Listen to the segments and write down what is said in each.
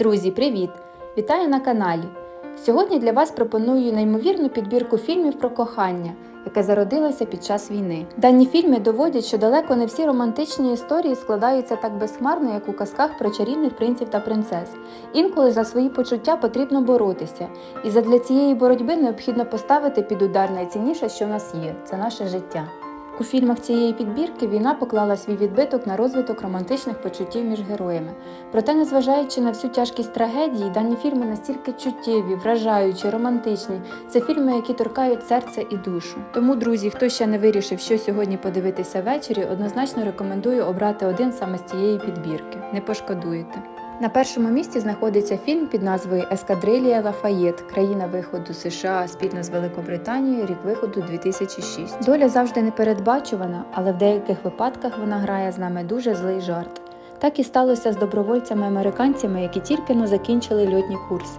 Друзі, привіт! Вітаю на каналі! Сьогодні для вас пропоную неймовірну підбірку фільмів про кохання, яке зародилося під час війни. Дані фільми доводять, що далеко не всі романтичні історії складаються так безхмарно, як у казках про чарівних принців та принцес. Інколи за свої почуття потрібно боротися, і задля цієї боротьби необхідно поставити під удар найцінніше, що в нас є це наше життя. У фільмах цієї підбірки війна поклала свій відбиток на розвиток романтичних почуттів між героями. Проте, незважаючи на всю тяжкість трагедії, дані фільми настільки чуттєві, вражаючі, романтичні. Це фільми, які торкають серце і душу. Тому, друзі, хто ще не вирішив, що сьогодні подивитися ввечері, однозначно рекомендую обрати один саме з цієї підбірки. Не пошкодуєте. На першому місці знаходиться фільм під назвою Ескадрилія Лафаєт, країна виходу США спільно з Великобританією, рік виходу 2006. Доля завжди непередбачувана, але в деяких випадках вона грає з нами дуже злий жарт. Так і сталося з добровольцями-американцями, які тільки но закінчили льотні курси.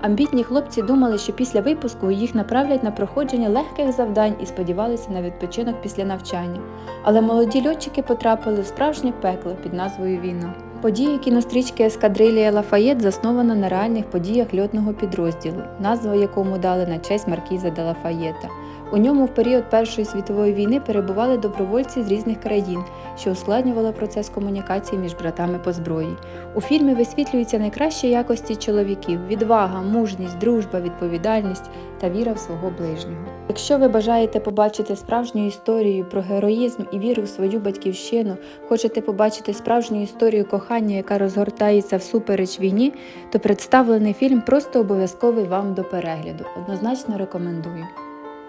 Амбітні хлопці думали, що після випуску їх направлять на проходження легких завдань і сподівалися на відпочинок після навчання. Але молоді льотчики потрапили в справжнє пекло під назвою Війна. Події кінострічки Ескадрилія Лафаєт засновано на реальних подіях льотного підрозділу, назву якому дали на честь Маркіза де Лафаєта. У ньому в період Першої світової війни перебували добровольці з різних країн, що ускладнювало процес комунікації між братами по зброї. У фільмі висвітлюються найкращі якості чоловіків: відвага, мужність, дружба, відповідальність та віра в свого ближнього. Якщо ви бажаєте побачити справжню історію про героїзм і віру в свою батьківщину, хочете побачити справжню історію кохання, яка розгортається всупереч війні, то представлений фільм просто обов'язковий вам до перегляду. Однозначно рекомендую.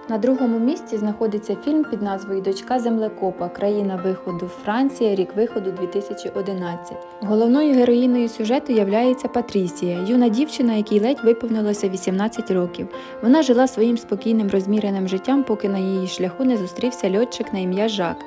На другому місці знаходиться фільм під назвою Дочка землекопа. Країна виходу Франція, рік виходу 2011. Головною героїною сюжету являється Патрісія, юна дівчина, якій ледь виповнилося 18 років. Вона жила своїм спокійним розміреним життям, поки на її шляху не зустрівся льотчик на ім'я Жак.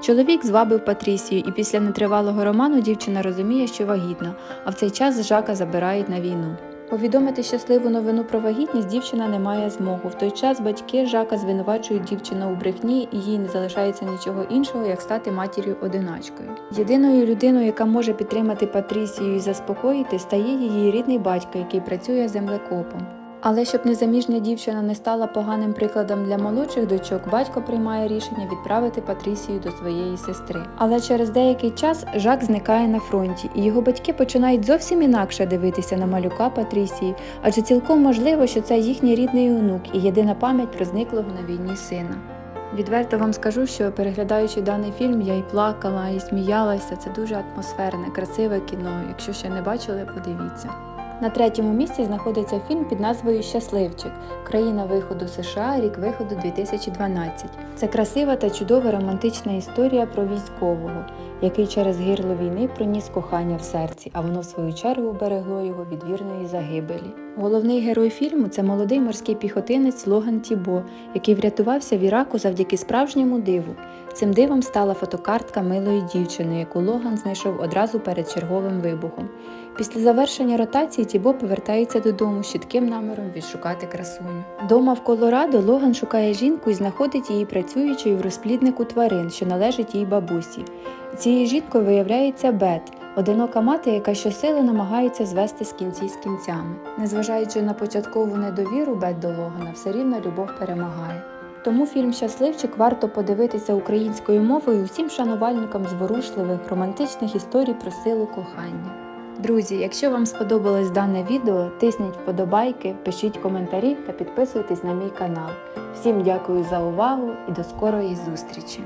Чоловік звабив Патрісію, і після нетривалого роману дівчина розуміє, що вагітна, а в цей час Жака забирають на війну. Повідомити щасливу новину про вагітність дівчина не має змогу. В той час батьки Жака звинувачують дівчину у брехні, і їй не залишається нічого іншого, як стати матір'ю одиначкою. Єдиною людиною, яка може підтримати Патрісію і заспокоїти, стає її рідний батько, який працює землекопом. Але щоб незаміжня дівчина не стала поганим прикладом для молодших дочок, батько приймає рішення відправити Патрісію до своєї сестри. Але через деякий час Жак зникає на фронті, і його батьки починають зовсім інакше дивитися на малюка Патрісії, адже цілком можливо, що це їхній рідний онук і єдина пам'ять про зниклого на війні сина. Відверто вам скажу, що переглядаючи даний фільм, я і плакала, і сміялася. Це дуже атмосферне, красиве кіно. Якщо ще не бачили, подивіться. На третьому місці знаходиться фільм під назвою Щасливчик країна виходу США, рік виходу 2012. Це красива та чудова романтична історія про військового, який через гирло війни проніс кохання в серці, а воно в свою чергу берегло його від вірної загибелі. Головний герой фільму це молодий морський піхотинець Логан Тібо, який врятувався в Іраку завдяки справжньому диву. Цим дивом стала фотокартка милої дівчини, яку Логан знайшов одразу перед черговим вибухом. Після завершення ротації Тібо повертається додому з чітким наміром відшукати красуню. Дома в Колорадо Логан шукає жінку і знаходить її працюючою в розпліднику тварин, що належить їй бабусі. Цією жінкою виявляється Бет, одинока мати, яка щосили намагається звести з кінці з кінцями. Незважаючи на початкову недовіру Бет до Логана, все рівно любов перемагає. Тому фільм Щасливчик варто подивитися українською мовою усім шанувальникам зворушливих романтичних історій про силу кохання. Друзі, якщо вам сподобалось дане відео, тисніть вподобайки, пишіть коментарі та підписуйтесь на мій канал. Всім дякую за увагу і до скорої зустрічі!